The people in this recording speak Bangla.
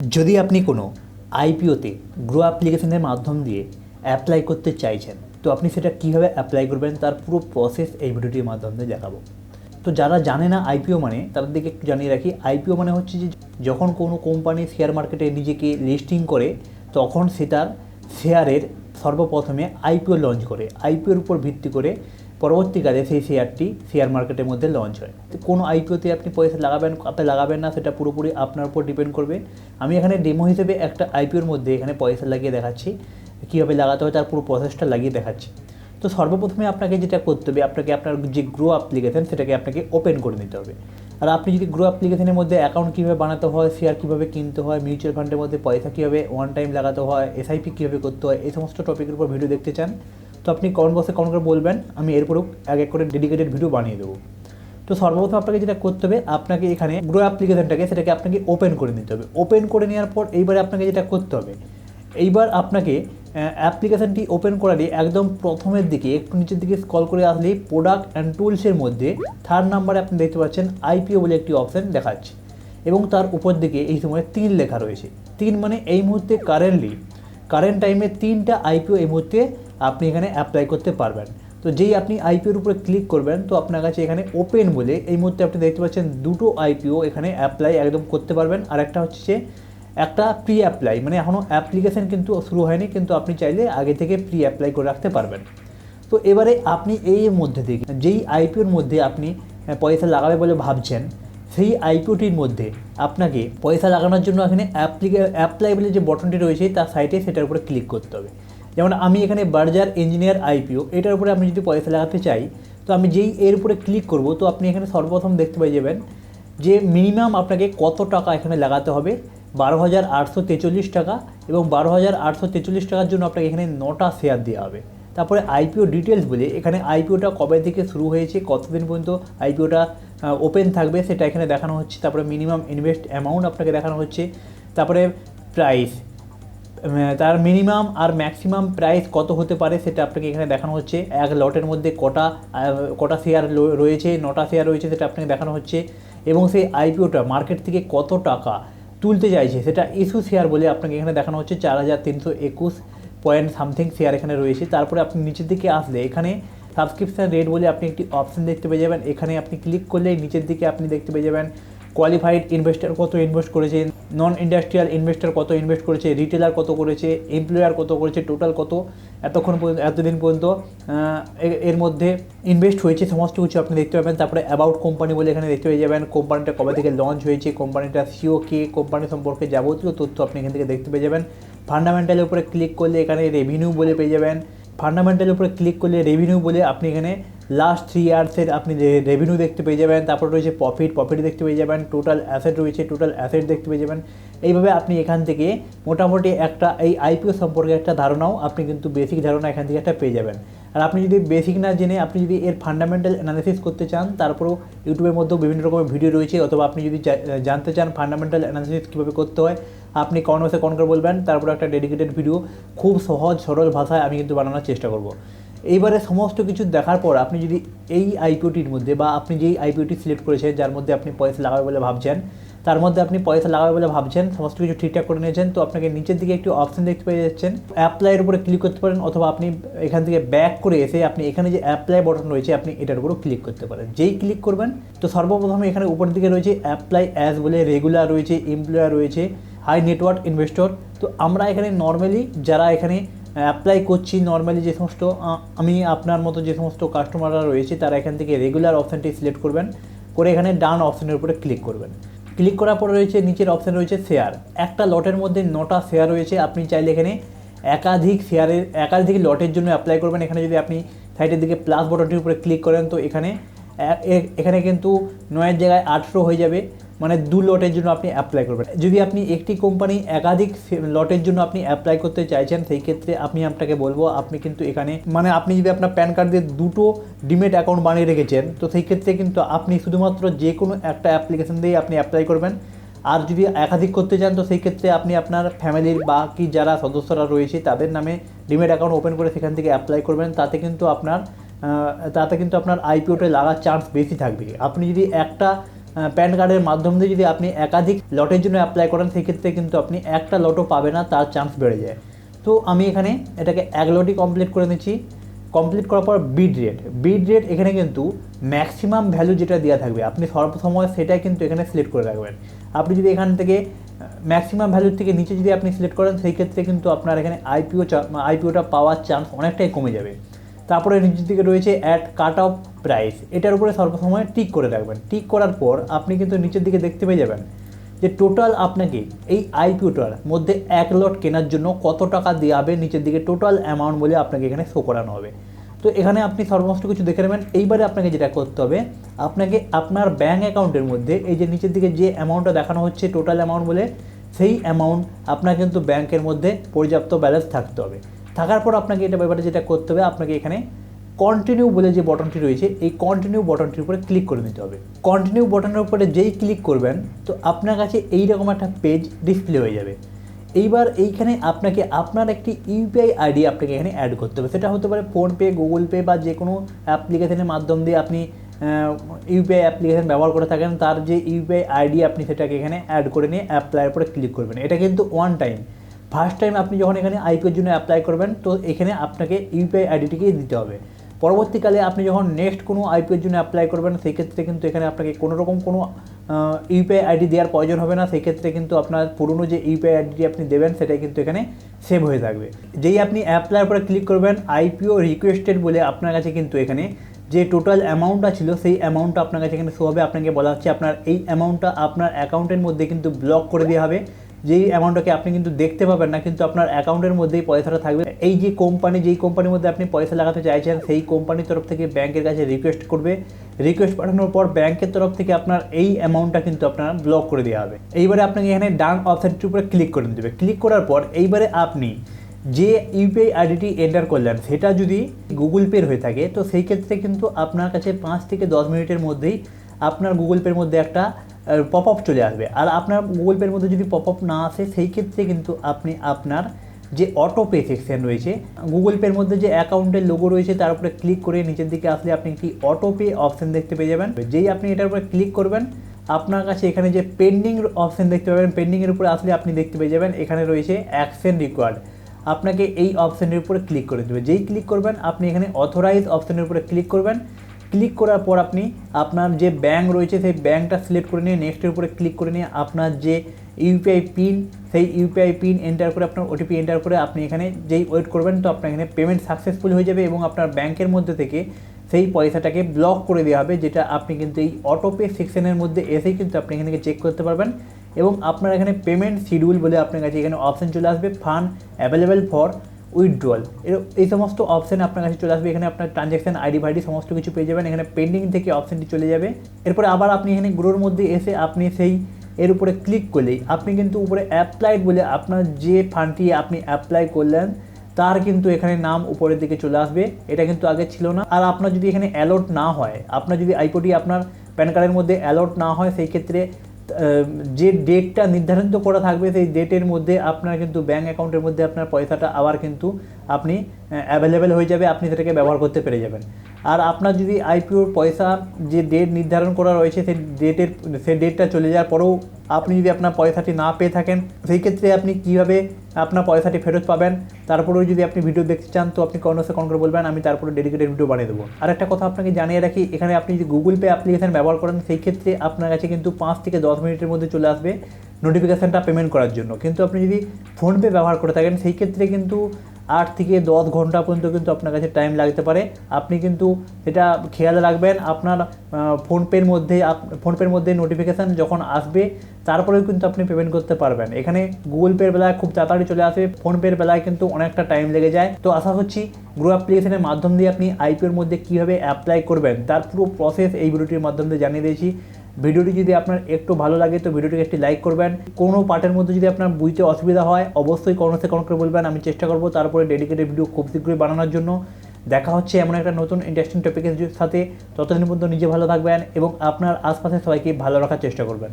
যদি আপনি কোনো আইপিওতে গ্রো অ্যাপ্লিকেশনের মাধ্যম দিয়ে অ্যাপ্লাই করতে চাইছেন, তো আপনি সেটা কীভাবে অ্যাপ্লাই করবেন তার পুরো প্রসেস এই ভিডিওটির মাধ্যমে দেখাবো। তো যারা জানে না আইপিও মানে তাদের দিকে একটু জানিয়ে রাখি, আইপিও মানে হচ্ছে যে যখন কোনো কোম্পানি শেয়ার মার্কেটে নিজেকে লিস্টিং করে, তখন সে তার শেয়ারের সর্বপ্রথমে আইপিও লঞ্চ করে। আইপিওর উপর ভিত্তি করে পরবর্তীকালে সেই শেয়ারটি শেয়ার মার্কেটের মধ্যে লঞ্চ হয়। তো কোনো আইপিওতে আপনি পয়সা লাগাবেন, আপনি লাগাবেন না, সেটা পুরোপুরি আপনার উপর ডিপেন্ড করবে। আমি এখানে ডেমো হিসেবে একটা আইপিওর মধ্যে এখানে পয়সা লাগিয়ে দেখাচ্ছি, কীভাবে লাগাতে হয়, তার পুরো প্রসেসটা লাগিয়ে দেখাচ্ছি। তো সর্বপ্রথমে আপনাকে যেটা করতে হবে, আপনাকে আপনার যে গ্রো অ্যাপ্লিকেশন সেটাকে আপনাকে ওপেন করে নিতে হবে। আর আপনি যদি গ্রো অ্যাপ্লিকেশনের মধ্যে অ্যাকাউন্ট কীভাবে বানাতে হয় শেয়ার কীভাবে কিনতে হয় মিউচুয়াল ফান্ডের মধ্যে পয়সা কীভাবে ওয়ান টাইম লাগাতে হয় এসআইপি কীভাবে করতে হয়, এই সমস্ত টপিকের উপর ভিডিও দেখতে চান। তো আপনি কমেন্ট বক্সে কমেন্ট করে বলবেন, আমি এরপরেও এক এক করে ডেডিকেটেড ভিডিও বানিয়ে দেবো। তো সর্বপ্রথম আপনাকে যেটা করতে হবে, আপনাকে এখানে গ্রো অ্যাপ্লিকেশনটাকে সেটাকে আপনাকে ওপেন করে নিতে হবে। ওপেন করে নেওয়ার পর এইবারে আপনাকে যেটা করতে হবে, এইবার আপনাকে অ্যাপ্লিকেশনটি ওপেন করারই একদম প্রথমের দিকে, একটু নিচের দিকে স্কল করে আসলেই প্রোডাক্ট অ্যান্ড টুলসের মধ্যে থার্ড নাম্বারে আপনি দেখতে পাচ্ছেন আইপিও বলে একটি অপশান দেখাচ্ছে। এবং তার উপর দিকে এই সময় তিন লেখা রয়েছে। তিন মানে এই মুহূর্তে কারেন্টলি কারেন্ট টাইমে তিনটা আইপিও এই মুহূর্তে আপনি এখানে অ্যাপ্লাই করতে পারবেন। তো যেই আপনি আইপিওর উপরে ক্লিক করবেন, তো আপনার কাছে এখানে ওপেন বলে এই মুহূর্তে আপনি দেখতে পাচ্ছেন দুটো আইপিও এখানে অ্যাপ্লাই একদম করতে পারবেন। আর একটা হচ্ছে একটা প্রি অ্যাপ্লাই মানে এখনও অ্যাপ্লিকেশন কিন্তু শুরু হয়নি, কিন্তু আপনি চাইলে আগে থেকে প্রি অ্যাপ্লাই করে রাখতে পারবেন। তো এবারে আপনি এই মধ্যে থেকে যেই আইপিওর মধ্যে আপনি পয়সা লাগাবে বলে ভাবছেন সেই আইপিওটির মধ্যে আপনাকে পয়সা লাগানোর জন্য এখানে অ্যাপ্লিকে যে বটনটি রয়েছে তার সাইটে সেটার উপরে ক্লিক করতে হবে। যেমন আমি এখানে বার্জার ইঞ্জিনিয়ার আইপিও এটার উপরে আমি যদি পয়সা লাগাতে চাই, তো আমি যেই এর উপরে ক্লিক করব, তো আপনি এখানে সর্বপ্রথম দেখতে পেয়ে যাবেন যে মিনিমাম আপনাকে কত টাকা এখানে লাগাতে হবে, বারো হাজার আটশো তেচল্লিশ টাকা এবং বারো হাজার আটশো তেচল্লিশ টাকার জন্য আপনাকে এখানে নটা শেয়ার দেওয়া হবে। তারপরে আইপিও ডিটেলস বলে, এখানে আইপিওটা কবে থেকে শুরু হয়েছে, কতদিন পর্যন্ত আইপিওটা ওপেন থাকবে, সেটা এখানে দেখানো হচ্ছে। তারপরে মিনিমাম ইনভেস্ট অ্যামাউন্ট আপনাকে দেখানো হচ্ছে। তারপরে প্রাইস তার মিনিমাম আর ম্যাক্সিমাম প্রাইস কত হতে পারে সেটা আপনাকে এখানে দেখানো হচ্ছে। এক লটের মধ্যে কটা কটা শেয়ার রয়েছে, নটা শেয়ার রয়েছে সেটা আপনাকে দেখানো হচ্ছে। এবং সেই আইপিওটা মার্কেট থেকে কত টাকা তুলতে চাইছে সেটা ইস্যু শেয়ার বলে আপনাকে এখানে দেখানো হচ্ছে। চার হাজার তিনশো একুশ পয়েন্ট সামথিং শেয়ার এখানে রয়েছে। তারপরে আপনি নিচের দিকে আসলে এখানে সাবস্ক্রিপশান রেট বলে আপনি একটি অপশন দেখতে পেয়ে যাবেন। এখানে আপনি ক্লিক করলে নিচের দিকে আপনি দেখতে পেয়ে যাবেন কোয়ালিফাইড ইনভেস্টার কত ইনভেস্ট করেছে নন ইন্ডাস্ট্রিয়াল ইনভেস্টার কত ইনভেস্ট করেছে রিটেলার কত করেছে এমপ্লয়ার কত করেছে টোটাল কত, এতক্ষণ পর্যন্ত, এতদিন পর্যন্ত এর মধ্যে ইনভেস্ট হয়েছে, সমস্ত কিছু আপনি দেখতে পাবেন। তারপরে অ্যাবাউট কোম্পানি বলে এখানে দেখতে পেয়ে যাবেন। কোম্পানিটা কবে থেকে লঞ্চ হয়েছে কোম্পানিটা সিও কে কোম্পানি সম্পর্কে যাবতীয় তথ্য আপনি এখান থেকে দেখতে পেয়ে যাবেন। ফান্ডামেন্টালের উপরে ক্লিক করলে এখানে রেভিনিউ বলে পেয়ে যাবেন। ফান্ডামেন্টালের উপরে ক্লিক করলে রেভিনিউ বলে আপনি এখানে লাস্ট থ্রি ইয়ার্সের আপনি রেভিনিউ দেখতে পেয়ে যাবেন, তারপর রয়েছে প্রফিট প্রফিট দেখতে পেয়ে যাবেন টোটাল অ্যাসেট রয়েছে টোটাল অ্যাসেট দেখতে পেয়ে যাবেন। এইভাবে আপনি এখান থেকে মোটামুটি একটা, এই আইপিও সম্পর্কে একটা ধারণাও আপনি কিন্তু বেসিক ধারণা এখান থেকে একটা পেয়ে যাবেন। আর আপনি যদি বেসিক না জেনে আপনি যদি এর ফান্ডামেন্টাল অ্যানালিসিস করতে চান, তারপরেও ইউটিউবের মধ্যেও বিভিন্ন রকমের ভিডিও রয়েছে, অথবা আপনি যদি জানতে চান ফান্ডামেন্টাল অ্যানালিসিস কীভাবে করতে হয় আপনি কনভার্সে কন করে বলবেন, তারপর একটা ডেডিকেটেড ভিডিও খুব সহজ, সরল ভাষায় আমি কিন্তু বানানোর চেষ্টা করব। এইবারে সমস্ত কিছু দেখার পর আপনি যদি এই আইপিওটির মধ্যে বা আপনি যেই আইপিওটি সিলেক্ট করেছেন, যার মধ্যে আপনি পয়সা লাগাবে বলে ভাবছেন, তার মধ্যে আপনি পয়সা লাগাবে বলে ভাবছেন, সমস্ত কিছু ঠিকঠাক করে নিয়েছেন, তো আপনাকে নিচের দিকে একটি অপশন দেখতে পেয়ে যাচ্ছেন অ্যাপ্লাইয়ের উপরে ক্লিক করতে পারেন, অথবা আপনি এখান থেকে ব্যাক করে এসে আপনি এখানে যে অ্যাপ্লাই বটন রয়েছে, আপনি এটার উপরেও ক্লিক করতে পারেন। যেই ক্লিক করবেন, তো সর্বপ্রথমে এখানে উপর দিকে রয়েছে অ্যাপ্লাই অ্যাজ বলে রেগুলার রয়েছে এমপ্লয়ার রয়েছে হাই নেটওয়ার্ক ইনভেস্টর তো আমরা এখানে নর্মালি যারা এখানে অ্যাপ্লাই করছি নর্মালি যে সমস্ত আমি আপনার মতো যে সমস্ত কাস্টমাররা রয়েছে, তারা এখান থেকে রেগুলার অপশানটি সিলেক্ট করবেন, করে এখানে ডান অপশানের উপরে ক্লিক করবেন। ক্লিক করার পরে রয়েছে, নিচের অপশান রয়েছে শেয়ার একটা লটের মধ্যে নটা শেয়ার রয়েছে, আপনি চাইলে এখানে একাধিক শেয়ারের একাধিক লটের জন্য অ্যাপ্লাই করবেন। এখানে যদি আপনি সাইডের দিকে প্লাস বটনটির উপরে ক্লিক করেন, তো এখানে এখানে কিন্তু নয়ের জায়গায় আটশো হয়ে যাবে। মানে দু লটের জন্য আপনি অ্যাপ্লাই করবেন। যদি আপনি একটি কোম্পানি একাধিক লটের জন্য আপনি অ্যাপ্লাই করতে চাইছেন, সেই ক্ষেত্রে আমি আপনাকে বলব, আপনি কিন্তু এখানে মানে আপনি যদি আপনার প্যান কার্ড দিয়ে দুটো ডিমেট অ্যাকাউন্ট বানিয়ে রেখেছেন, তো সেই ক্ষেত্রে কিন্তু আপনি শুধুমাত্র যে কোনো একটা অ্যাপ্লিকেশন দিয়ে আপনি অ্যাপ্লাই করবেন। আর যদি একাধিক করতে চান, তো সেই ক্ষেত্রে আপনি আপনার ফ্যামিলির বা কি যারা সদস্যরা রয়েছে, তাদের নামে ডিমেট অ্যাকাউন্ট ওপেন করে সেখান থেকে অ্যাপ্লাই করবেন। তাতে কিন্তু আপনার তাতে কিন্তু আপনার আইপিওতে লাগার চান্স বেশি থাকবে। আপনি যদি একটা প্যান কার্ডের মাধ্যম দিয়ে যদি আপনি একাধিক লটের জন্য অ্যাপ্লাই করেন, সেক্ষেত্রে কিন্তু আপনি একটা লটও পাবে না, তার চান্স বেড়ে যায়। তো আমি এখানে এটাকে এক লটই কমপ্লিট করে নিচ্ছি। কমপ্লিট করার পর বিড রেট বিড রেট এখানে কিন্তু ম্যাক্সিমাম ভ্যালু যেটা দেওয়া থাকবে, আপনি সর্বসময় সেটাই কিন্তু এখানে সিলেক্ট করে রাখবেন। আপনি যদি এখান থেকে ম্যাক্সিমাম ভ্যালুর থেকে নিচে যদি আপনি সিলেক্ট করেন সেই ক্ষেত্রে কিন্তু আপনার এখানে আইপিও আইপিওটা পাওয়ার চান্স অনেকটাই কমে যাবে। তারপরে নিচের দিকে রয়েছে অ্যাট কাট অফ প্রাইস এটার উপরে সর্বসময় টিক করে রাখবেন টিক করার পর আপনি কিন্তু নিচের দিকে দেখতে পেয়ে যাবেন যে টোটাল আপনাকে এই আইপিওটার মধ্যে এক লট কেনার জন্য কত টাকা দেওয়া হবে নিচের দিকে টোটাল অ্যামাউন্ট বলে আপনাকে এখানে শো করানো হবে। তো এখানে আপনি সর্বমস্ত কিছু দেখে নেবেন। এইবারে আপনাকে যেটা করতে হবে, আপনাকে আপনার ব্যাঙ্ক অ্যাকাউন্টের মধ্যে এই যে নিচের দিকে যে অ্যামাউন্টটা দেখানো হচ্ছে টোটাল অ্যামাউন্ট বলে, সেই অ্যামাউন্ট আপনার কিন্তু ব্যাংকের মধ্যে পর্যাপ্ত ব্যালেন্স থাকতে হবে। থাকার পর আপনাকে এটা ব্যাপারে যেটা করতে হবে, আপনাকে এখানে কন্টিনিউ বলে যে বটনটি রয়েছে, এই কন্টিনিউ বটনটির উপরে ক্লিক করে নিতে হবে। কন্টিনিউ বটনের উপরে যেই ক্লিক করবেন, তো আপনার কাছে এইরকম একটা পেজ ডিসপ্লে হয়ে যাবে। এইবার এইখানে আপনাকে আপনার একটি ইউপিআই আইডি আপনাকে এখানে অ্যাড করতে হবে। সেটা হতে পারে ফোনপে গুগল পে বা যে কোনো অ্যাপ্লিকেশনের মাধ্যম দিয়ে আপনি ইউপিআই অ্যাপ্লিকেশন ব্যবহার করে থাকেন, তার যে ইউপিআই আইডি আপনি সেটাকে এখানে অ্যাড করে নিয়ে অ্যাপ্লাইয়ের উপরে ক্লিক করবেন। এটা কিন্তু ওয়ান টাইম ফার্স্ট টাইম আপনি যখন এখানে আইপিওর জন্য অ্যাপ্লাই করবেন, তো এখানে আপনাকে ইউপিআই আইডিটিকেই দিতে হবে। পরবর্তীকালে আপনি যখন নেক্সট কোনো আইপিওর জন্য অ্যাপ্লাই করবেন সেই ক্ষেত্রে কিন্তু এখানে আপনাকে কোনো রকম কোনো ইউপিআই আইডি দেওয়ার প্রয়োজন হবে না। সেই ক্ষেত্রে কিন্তু আপনার পুরনো যে ইউপিআই আইডিটি আপনি দেবেন, সেটাই কিন্তু এখানে সেভ হয়ে থাকবে। যেই আপনি অ্যাপ্লাইয়ের উপরে ক্লিক করবেন আইপিও রিকোয়েস্টেড বলে আপনার কাছে কিন্তু এখানে যে টোটাল অ্যামাউন্টটা ছিল, সেই অ্যামাউন্টটা আপনার কাছে এখানে শো হবে। আপনাকে বলা হচ্ছে আপনার এই অ্যামাউন্টটা আপনার অ্যাকাউন্টের মধ্যে কিন্তু ব্লক করে দেওয়া হবে। যেই অ্যামাউন্টটাকে আপনি কিন্তু দেখতে পাবেন না, কিন্তু আপনার অ্যাকাউন্টের মধ্যেই পয়সাটা থাকবে। এই যে কোম্পানি যেই কোম্পানির মধ্যে আপনি পয়সা লাগাতে চাইছেন, সেই কোম্পানির তরফ থেকে ব্যাংকের কাছে রিকোয়েস্ট করবে। রিকোয়েস্ট পাঠানোর পর ব্যাংকের তরফ থেকে আপনার এই অ্যামাউন্টটা কিন্তু আপনার ব্লক করে দেওয়া হবে। এইবারে আপনাকে এখানে ডান অপশানটির উপরে ক্লিক করে দেবে ক্লিক করার পর এইবারে আপনি যে ইউপিআই আইডিটি এন্টার করলেন, সেটা যদি গুগল পের হয়ে থাকে, তো সেই ক্ষেত্রে কিন্তু আপনার কাছে পাঁচ থেকে দশ মিনিটের মধ্যেই আপনার গুগল পের মধ্যে একটা পপ আপ চলে আসবে। আর আপনার গুগল পের মধ্যে যদি পপ আপ না আসে, সেই ক্ষেত্রে কিন্তু আপনি আপনার যে অটো পে সেকশন রয়েছে গুগল পের মধ্যে যে অ্যাকাউন্টের লোগো রয়েছে, তার উপরে ক্লিক করে নিচের দিকে আসলে আপনি একটি অটো পে অপশন দেখতে পেয়ে যাবেন। যেই আপনি এটার উপরে ক্লিক করবেন, আপনার কাছে এখানে যে পেন্ডিং অপশন দেখতে পাবেন পেন্ডিংয়ের উপরে আসলে আপনি দেখতে পেয়ে যাবেন, এখানে রয়েছে অ্যাকশন রিকোয়ার্ড আপনাকে এই অপশনের উপরে ক্লিক করে দেবে। যেই ক্লিক করবেন, আপনি এখানে অথরাইজ অপশনের উপরে ক্লিক করবেন। ক্লিক করার পর আপনি আপনার যে ব্যাঙ্ক রয়েছে, সেই ব্যাঙ্কটা সিলেক্ট করে নিয়ে নেক্সটের উপরে ক্লিক করে নিয়ে আপনার যে ইউপিআই পিন সেই ইউপিআই পিন এন্টার করে আপনার ওটিপি এন্টার করে আপনি এখানে যেই ওয়েট করবেন, তো আপনার এখানে পেমেন্ট সাকসেসফুল হয়ে যাবে এবং আপনার ব্যাংকের মধ্যে থেকে সেই পয়সাটাকে ব্লক করে দেওয়া হবে, যেটা আপনি কিন্তু এই অটোপে সেকশনের মধ্যে এসেই কিন্তু আপনি এখানে চেক করতে পারবেন এবং আপনার এখানে পেমেন্ট শিডিউল বলে আপনার কাছে এখানে অপশান চলে আসবে ফান্ড অ্যাভেলেবেল ফর উইথড্রল এই সমস্ত অপশান আপনার কাছে চলে আসবে। এখানে আপনার ট্রানজ্যাকশন আইডি ফাইডি সমস্ত কিছু পেয়ে যাবেন। এখানে পেন্ডিং থেকে অপশানটি চলে যাবে। এরপরে আবার আপনি এখানে গ্রোর মধ্যে এসে আপনি সেই এর উপরে ক্লিক করলেই আপনি কিন্তু উপরে অ্যাপ্লাইড বলে আপনার যে ফান্ডটি আপনি অ্যাপ্লাই করলেন, তার কিন্তু এখানে নাম উপরের দিকে চলে আসবে। এটা কিন্তু আগে ছিল না। আর আপনার যদি এখানে অ্যালোট না হয়, আপনার যদি আইপোটি আপনার প্যান কার্ডের মধ্যে অ্যালোট না হয়, সেই ক্ষেত্রে যে ডেটটা নির্ধারিত করা থাকবে, সেই ডেটের মধ্যে আপনার কিন্তু ব্যাঙ্ক অ্যাকাউন্টের মধ্যে আপনার পয়সাটা আবার কিন্তু আপনি অ্যাভেলেবেল হয়ে যাবে, আপনি সেটাকে ব্যবহার করতে পেরে যাবেন। আর আপনার যদি আইপিওর পয়সা যে ডেট নির্ধারণ করা রয়েছে, সেই ডেটের সেই ডেটটা চলে যাওয়ার পরেও আপনি যদি আপনার পয়সাটি না পেয়ে থাকেন, সেই ক্ষেত্রে আপনি কীভাবে আপনার পয়সাটি ফেরত পাবেন? তারপরেও যদি আপনি ভিডিও দেখতে চান, তো আপনি কর্নসে কন করে বলবেন, আমি তারপরে ডেডিকেটেড ভিডিও বানিয়ে দেবো। আর একটা কথা আপনাকে জানিয়ে রাখি, এখানে আপনি যদি গুগল পে অ্যাপ্লিকেশন ব্যবহার করেন, সেই ক্ষেত্রে আপনার কাছে কিন্তু পাঁচ থেকে দশ মিনিটের মধ্যে চলে আসবে নোটিফিকেশানটা পেমেন্ট করার জন্য। কিন্তু আপনি যদি ফোনপে ব্যবহার করে থাকেন, সেই ক্ষেত্রে কিন্তু আট থেকে দশ ঘণ্টা পর্যন্ত কিন্তু আপনার কাছে টাইম লাগতে পারে। আপনি কিন্তু সেটা খেয়াল রাখবেন, আপনার ফোনপের মধ্যে ফোনপের মধ্যে নোটিফিকেশান যখন আসবে, তারপরেও কিন্তু আপনি পেমেন্ট করতে পারবেন। এখানে গুগল পের বেলায় খুব তাড়াতাড়ি চলে আসবে ফোনপের বেলায় কিন্তু অনেকটা টাইম লেগে যায়। তো আশা করছি গ্রো অ্যাপ্লিকেশনের মাধ্যম দিয়ে আপনি আইপিওর মধ্যে কীভাবে অ্যাপ্লাই করবেন, তার পুরো প্রসেস এই ভিডিওটির মাধ্যমে জানিয়ে দিয়েছি। ভিডিওটি যদি আপনার একটু ভালো লাগে, তো ভিডিওটিকে একটি লাইক করবেন। কোনো পার্টের মধ্যে যদি আপনার বুঝতে অসুবিধা হয়, অবশ্যই কমেন্টসে কমেন্ট করে বলবেন। আমি চেষ্টা করব তারপরে ডেডিকেটেড ভিডিও খুব শীঘ্রই বানানোর জন্য। দেখা হচ্ছে এমন একটা নতুন ইন্টারেস্টিং টপিকের সাথে। ততদিন পর্যন্ত নিজে ভালো থাকবেন এবং আপনার আশপাশে সবাইকে ভালো রাখার চেষ্টা করবেন।